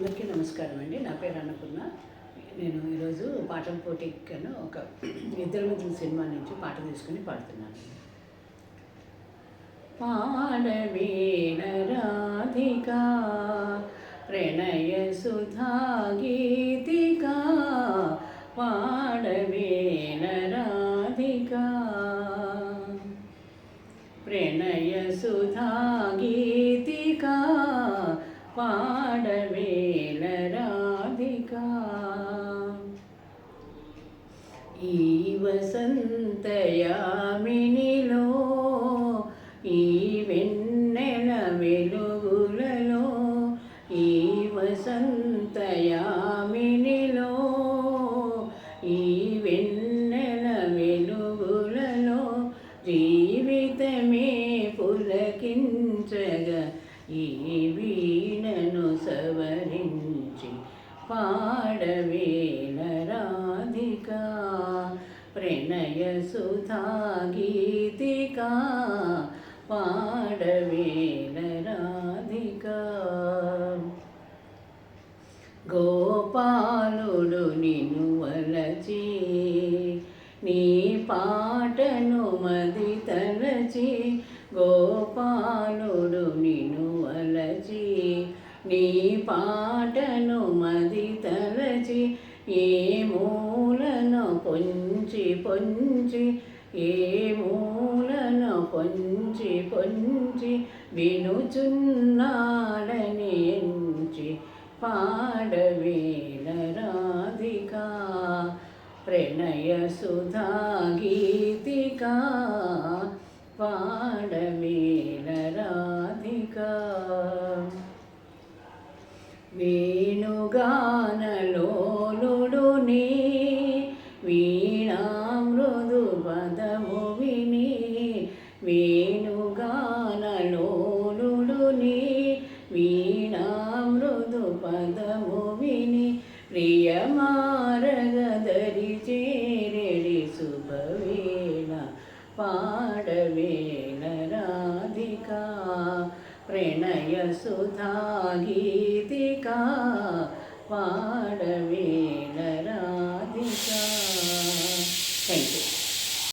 అందరికీ నమస్కారం అండి. నా పేరు అన్నపూర్ణ. నేను ఈరోజు పాటల పోటీకను ఒక ఇద్దరు ముద్దుల సినిమా నుంచి పాట తీసుకుని పాడుతున్నాను. పాడవీణ రాధికా ప్రణయ సుధా గీతికా పాడవీణ రాధికా ప్రణయ సుధా గీతికా పా ఈ వసంతయామినిలో ఈ వెన్నెల వెలుగులలో ఈ వసంతయామినిలో ఈ వెన్నెల వెలుగులలో జీవితమే పులకించగా ఈ వీణను సవరించి పాడవే వినయసుధా గీతికా పాడవేల రాధికా గోపాలుడు నిను వలచి నీ పాటను మది తలచి గోపాలుడు నిను వలచి నీ పాటను మది తలచి ఏ మూలను పొంచి పొంచి ఏ మూలను పొంచి పొంచి వినుచున్నాడని ఎంచి పాడవేల రాధికా ప్రణయ సుధా గీతికా పాడవేల రాధికా మారగదరి చేరెడి శుభవేళ పాడవేళ రాధికా ప్రణయ సుధా గీతికా పాడవేళ రాధికా థ్యాంక్ యూ